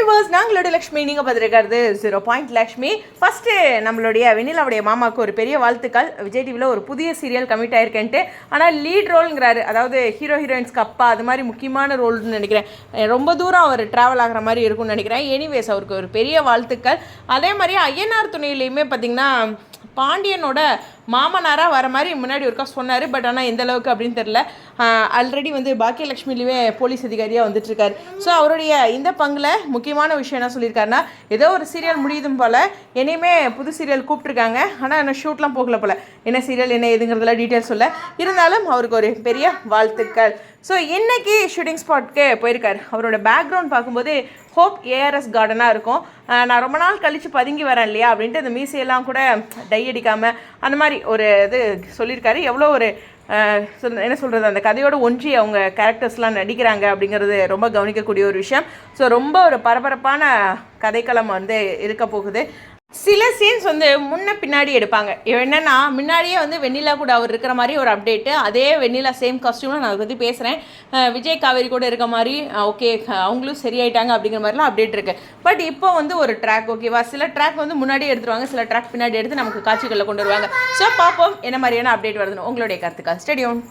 Viewers நாங்களோட லக்ஷ்மி நீங்கள் பார்த்துருக்கிறது ஜீரோ பாயிண்ட் லக்ஷ்மி. ஃபஸ்ட்டு நம்மளுடைய வெண்ணிலாவுடைய மாமாவுக்கு ஒரு பெரிய வாழ்த்துக்கள். விஜய் டிவியில் ஒரு புதிய சீரியல் கமிட் ஆயிருக்கேன்ட்டு. ஆனால் லீட் ரோல்ங்கிறாரு அதாவது ஹீரோ ஹீரோயின்ஸ்க்கு அப்பா அது மாதிரி முக்கியமான ரோல்னு நினைக்கிறேன். ரொம்ப தூரம் அவர் ட்ராவல் ஆகிற மாதிரி இருக்கும்னு நினைக்கிறேன். எனிவேஸ் அவருக்கு ஒரு பெரிய வாழ்த்துக்கள். அதே மாதிரி ஐயனார் துணையிலையுமே பார்த்தீங்கன்னா பாண்டியனோட மாமனாராக வர மாதிரி முன்னாடி ஒருக்கா சொன்னார் பட் ஆனால் எந்த அளவுக்கு அப்படின்னு தெரில ஆல்ரெடி வந்து பாக்கியலட்சுமிலேயே போலீஸ் அதிகாரியாக வந்துட்டுருக்காரு. ஸோ அவருடைய இந்த பங்கில் முக்கியமான விஷயம் என்ன சொல்லியிருக்காருன்னா ஏதோ ஒரு சீரியல் முடியுதும் போல் என்னையுமே புது சீரியல் கூப்பிட்ருக்காங்க ஆனால் என்ன ஷூட்லாம் போகல போல். என்ன சீரியல் என்ன எதுங்கிறதுல டீட்டெயில்ஸ் சொல்ல. இருந்தாலும் அவருக்கு ஒரு பெரிய வாழ்த்துக்கள். ஸோ இன்றைக்கி ஷூட்டிங் ஸ்பாட்க்கு போயிருக்கார். அவரோட பேக்ரவுண்ட் பார்க்கும்போது ஹோப் ஏஆர்எஸ் கார்டனாக இருக்கும். நான் ரொம்ப நாள் கழித்து பதுங்கி வரேன் இல்லையா அப்படின்ட்டு அந்த மீசையெல்லாம் கூட டை அடிக்காமல் அந்த மாதிரி ஒரு இது சொல்லியிருக்காரு. எவ்வளோ ஒரு என்ன சொல்கிறது அந்த கதையோட ஒன்றி அவங்க கேரக்டர்ஸ்லாம் நடிக்கிறாங்க அப்படிங்கிறது ரொம்ப கவனிக்கக்கூடிய ஒரு விஷயம். ஸோ ரொம்ப ஒரு பரபரப்பான கதைக்களம் வந்து இருக்க போகுது. சில சீன்ஸ் வந்து முன்ன பின்னாடி எடுப்பாங்க. என்னென்னா முன்னாடியே வந்து வெண்ணிலா கூட அவர் இருக்கிற மாதிரி ஒரு அப்டேட்டு அதே வெண்ணிலா சேம் காஸ்டியூமில் நான் அதை பற்றி பேசுகிறேன் விஜய் காவேரி கூட இருக்க மாதிரி ஓகே அவங்களும் சரியாயிட்டாங்க அப்படிங்கிற மாதிரிலாம் அப்டேட் இருக்குது பட் இப்போ வந்து ஒரு ட்ராக் ஓகேவா சில ட்ராக் வந்து முன்னாடியே எடுத்துருவாங்க சில ட்ராக் பின்னாடி எடுத்து நமக்கு காட்சிகளில் கொண்டு வருவாங்க. ஸோ பார்ப்போம் என்ன மாதிரியான அப்டேட் வருதுன்னு உங்களுடைய கருத்துக்கள். ஸ்டேடியம்